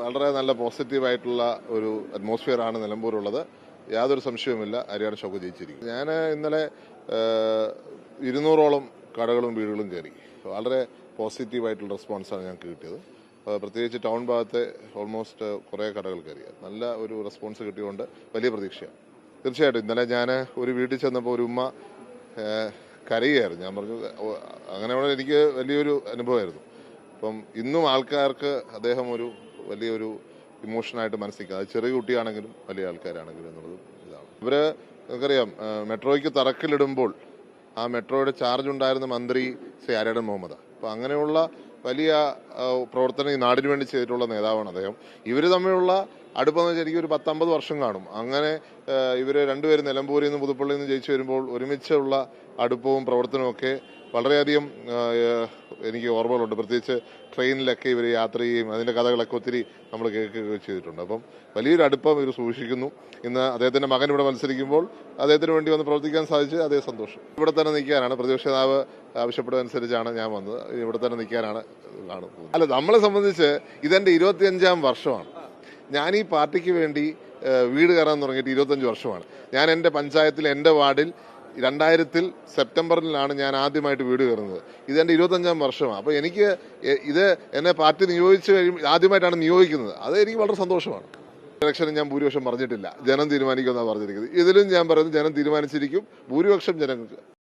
വളരെ നല്ല പോസിറ്റീവായിട്ടുള്ള ഒരു അറ്റ്മോസ്ഫിയർ ആണ് നിലമ്പൂരുള്ളത്. യാതൊരു സംശയവുമില്ല. ഹരിയാന ഷോക്ക് ജയിച്ചിരിക്കും ഞാൻ ഇന്നലെ ഇരുന്നൂറോളം കടകളും വീടുകളും കയറി. വളരെ പോസിറ്റീവായിട്ടുള്ള റെസ്പോൺസാണ് ഞങ്ങൾക്ക് കിട്ടിയത്. പ്രത്യേകിച്ച് ടൗൺ ഭാഗത്തെ ഓൾമോസ്റ്റ് കുറേ കടകൾ കയറി. നല്ല ഒരു റെസ്പോൺസ് കിട്ടിയതുകൊണ്ട് വലിയ പ്രതീക്ഷയാണ്. തീർച്ചയായിട്ടും ഇന്നലെ ഞാൻ ഒരു വീട്ടിൽ ചെന്നപ്പോൾ ഒരു ഉമ്മ കരയുകയായിരുന്നു. ഞാൻ പറഞ്ഞു അങ്ങനെ എനിക്ക് വലിയൊരു അനുഭവമായിരുന്നു. അപ്പം ഇന്നും ആൾക്കാർക്ക് അദ്ദേഹം ഒരു വലിയൊരു ഇമോഷനായിട്ട് മനസ്സിലാക്കുക അത് ചെറിയ കുട്ടിയാണെങ്കിലും വലിയ ആൾക്കാരാണെങ്കിലും എന്നുള്ളത് ഇതാണ്. ഇവർ നമുക്കറിയാം മെട്രോയ്ക്ക് തറക്കിലിടുമ്പോൾ ആ മെട്രോയുടെ ചാർജ് ഉണ്ടായിരുന്ന മന്ത്രി ശ്രീ ആരാടൻ മുഹമ്മദ്. അപ്പൊ അങ്ങനെയുള്ള വലിയ പ്രവർത്തനം ഈ നാടിന് വേണ്ടി ചെയ്തിട്ടുള്ള നേതാവാണ് അദ്ദേഹം. ഇവർ തമ്മിലുള്ള അടുപ്പം എന്ന് ശരിക്കും ഒരു പത്തമ്പത് വർഷം കാണും. അങ്ങനെ ഇവർ രണ്ടുപേരും നിലമ്പൂരിൽ നിന്ന് പുതുപ്പള്ളിയിൽ നിന്ന് ജയിച്ചു വരുമ്പോൾ ഒരുമിച്ചുള്ള അടുപ്പവും പ്രവർത്തനവും ഒക്കെ വളരെയധികം എനിക്ക് ഓർമ്മകളുണ്ട്. പ്രത്യേകിച്ച് ട്രെയിനിലൊക്കെ ഇവർ യാത്ര ചെയ്യുകയും അതിന്റെ കഥകളൊക്കെ ഒത്തിരി നമ്മൾ കേൾക്കുകയൊക്കെ ചെയ്തിട്ടുണ്ട്. അപ്പം വലിയൊരു അടുപ്പം ഇവർ സൂക്ഷിക്കുന്നു. ഇന്ന് അദ്ദേഹത്തിന്റെ മകൻ ഇവിടെ മത്സരിക്കുമ്പോൾ അദ്ദേഹത്തിന് വേണ്ടി വന്ന് പ്രവർത്തിക്കാൻ സാധിച്ച് അതേ സന്തോഷം. ഇവിടെ തന്നെ നിൽക്കാനാണ്. പ്രതിപക്ഷ നേതാവ് ആവശ്യപ്പെട്ടതനുസരിച്ചാണ് ഞാൻ വന്നത്. ഇവിടെ തന്നെ നിൽക്കാനാണ് കാണുന്നത് അല്ല നമ്മളെ സംബന്ധിച്ച് ഇതെന്റെ ഇരുപത്തിയഞ്ചാം വർഷമാണ്. ഞാൻ ഈ പാർട്ടിക്ക് വേണ്ടി വീട് കയറാൻ തുടങ്ങിയിട്ട് ഇരുപത്തഞ്ച് വർഷമാണ്. ഞാൻ എന്റെ പഞ്ചായത്തിൽ എന്റെ വാർഡിൽ രണ്ടായിരത്തിൽ സെപ്റ്റംബറിലാണ് ഞാൻ ആദ്യമായിട്ട് വീട് കയറുന്നത്. ഇതെന്റെ ഇരുപത്തഞ്ചാം വർഷമാണ്. അപ്പോൾ എനിക്ക് ഇത് എന്നെ പാർട്ടി നിയോഗിച്ച് കഴിയുമ്പോൾ ആദ്യമായിട്ടാണ് നിയോഗിക്കുന്നത്. അത് എനിക്ക് വളരെ സന്തോഷമാണ്. ഇലക്ഷനും ഞാൻ ഭൂരിപക്ഷം പറഞ്ഞിട്ടില്ല. ജനം തീരുമാനിക്കുമെന്നാണ് പറഞ്ഞിരിക്കുന്നത്. ഇതിലും ഞാൻ പറയുന്നത് ജനം തീരുമാനിച്ചിരിക്കും. ഭൂരിപക്ഷം ജനങ്ങൾക്ക്.